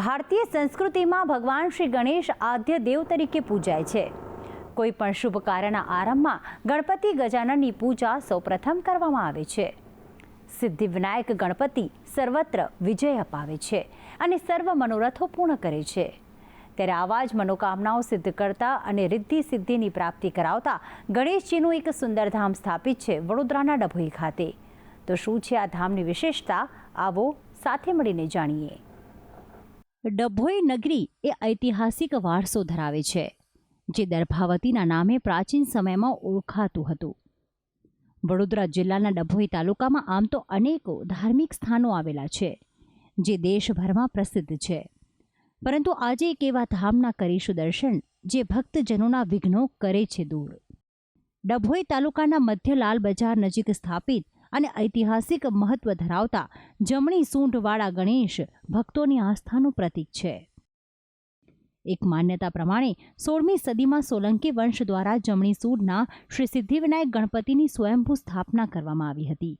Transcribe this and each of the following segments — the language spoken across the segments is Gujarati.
ભારતીય સંસ્કૃતિમાં ભગવાન શ્રી ગણેશ આદ્ય દેવ તરીકે પૂજાય છે. કોઈ પણ શુભ કાર્યના આરંભમાં ગણપતિ ગજાનનની પૂજા સૌપ્રથમ કરવામાં આવે છે. સિદ્ધિવિનાયક ગણપતિ સર્વત્ર વિજય અપાવે છે અને સર્વ મનોરથો પૂર્ણ કરે છે. ત્યારે આવા જ મનોકામનાઓ સિદ્ધ કરતા અને રિદ્ધિ સિદ્ધિની પ્રાપ્તિ કરાવતા ગણેશજીનું એક સુંદર ધામ સ્થાપિત છે વડોદરાના ડભોઈ ખાતે. તો શું છે આ ધામની વિશેષતા? આવો સાથે મળીને જાણીએ. ડભોઈ નગરી એ ઐતિહાસિક વારસો ધરાવે છે, જે દર્ભાવતીના નામે પ્રાચીન સમયમાં ઓળખાતું હતું. વડોદરા જિલ્લાના ડભોઈ તાલુકામાં આમ તો અનેકો ધાર્મિક સ્થાનો આવેલા છે, જે દેશભરમાં પ્રસિદ્ધ છે. પરંતુ આજે એક એવા ધામના કરીશું દર્શન, જે ભક્તજનોના વિઘ્નો કરે છે દૂર. ડભોઈ તાલુકાના મધ્ય લાલ બજાર નજીક સ્થાપિત અને ઐતિહાસિક મહત્વ ધરાવતા જમણી સૂંઢવાળા ગણેશ ભક્તોની આસ્થાનું પ્રતીક છે. એક માન્યતા પ્રમાણે, સોળમી સદીમાં સોલંકી વંશ દ્વારા જમણી સૂઢના શ્રી સિદ્ધિવિનાયક ગણપતિની સ્વયંભૂ સ્થાપના કરવામાં આવી હતી.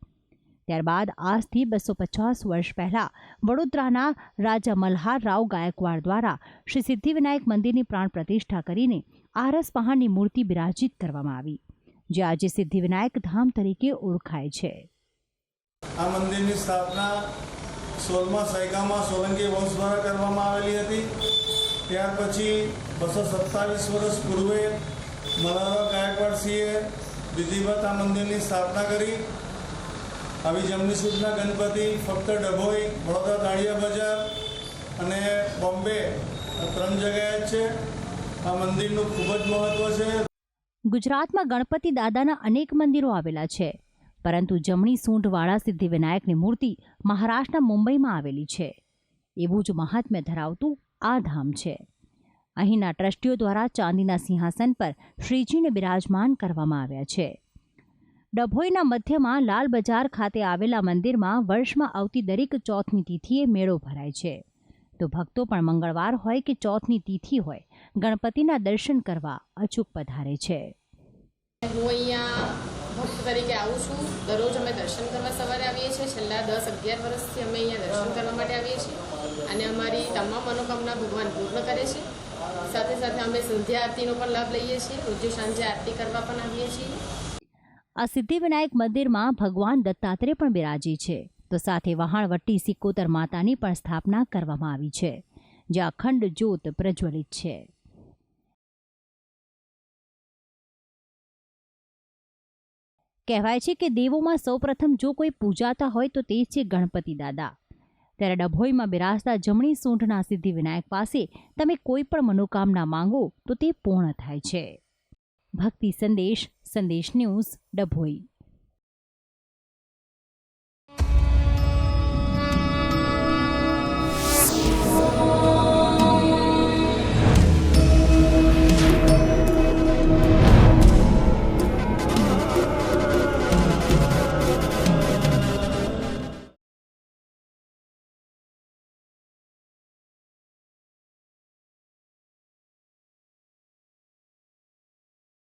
ત્યારબાદ આજથી બસો પચાસ વર્ષ પહેલા વડોદરાના રાજા મલ્હાર રાવ ગાયકવાડ દ્વારા શ્રી સિદ્ધિવિનાયક મંદિરની પ્રાણ પ્રતિષ્ઠા કરીને આરસ પહાણની મૂર્તિ બિરાજિત કરવામાં આવી. જે આજે સિદ્ધિવિનાયક ધામ તરીકે ઓળખાય છે. આ મંદિરની સ્થાપના સોળમા સૈકામાં સોલંકી વંશ દ્વારા કરવામાં આવેલી હતી. ત્યાર પછી બસો સત્તાવીસ વર્ષ પૂર્વે મલારા ગાયકવાડસિંહે વિધિવત આ મંદિરની સ્થાપના કરી. આવી જમણી સૂચના ગણપતિ ફક્ત ડભોઈ, વડોદરા દાળિયા બજાર અને બોમ્બે ત્રણ જગ્યાએ છે. આ મંદિરનું ખૂબ જ મહત્ત્વ છે. ગુજરાતમાં ગણપતિ દાદાના અનેક મંદિરો આવેલા છે. પરંતુ જમણી સૂંઢવાળા સિદ્ધિવિનાયકની મૂર્તિ મહારાષ્ટ્રના મુંબઈમાં આવેલી છે. એવું જ મહાત્મ્ય ધરાવતું આ ધામ છે. અહીંના ટ્રસ્ટીઓ દ્વારા ચાંદીના સિંહાસન પર શ્રીજીને બિરાજમાન કરવામાં આવ્યા છે. ડભોઈના મધ્યમાં લાલ બજાર ખાતે આવેલા મંદિરમાં વર્ષમાં આવતી દરેક ચોથની તિથિએ મેળો ભરાય છે. તો ભક્તો પણ મંગળવાર હોય કે ચોથની તિથિ હોય, ગણપતિના દર્શન કરવા અચૂક પધારે છે. હું અહીંયા ભક્ત તરીકે આવું છું. દરરોજ અમે દર્શન કરવા સવારે આવીએ છીએ. છેલ્લા દસ અગિયાર વર્ષથી અમે અહીંયા દર્શન કરવા માટે આવીએ છીએ. અને અમારી તમામ મનોકામના ભગવાન પૂર્ણ કરે છે. સાથે સાથે અમે સંધ્યા આરતીનો પણ લાભ લઈએ છીએ. રોજે સાંજે આરતી કરવા પણ આવીએ છીએ. આ સિદ્ધિવિનાયક મંદિરમાં ભગવાન દત્તાત્રેય પણ બિરાજી છે. તો સાથે વહાણવટી સિકોતર માતાની પણ સ્થાપના કરવામાં આવી છે, જે અખંડ જ્યોત પ્રજ્વલિત છે. કહેવાય છે કે દેવોમાં સૌપ્રથમ જો કોઈ પૂજાતા હોય તો તે છે ગણપતિ દાદા. ત્યારે ડભોઈમાં બિરાજતા જમણી સૂંઢના સિદ્ધિવિનાયક પાસે તમે કોઈ પણ મનોકામના માંગો તો તે પૂર્ણ થાય છે. ભક્તિ સંદેશ સંદેશ ન્યૂઝ, ડભોઈ.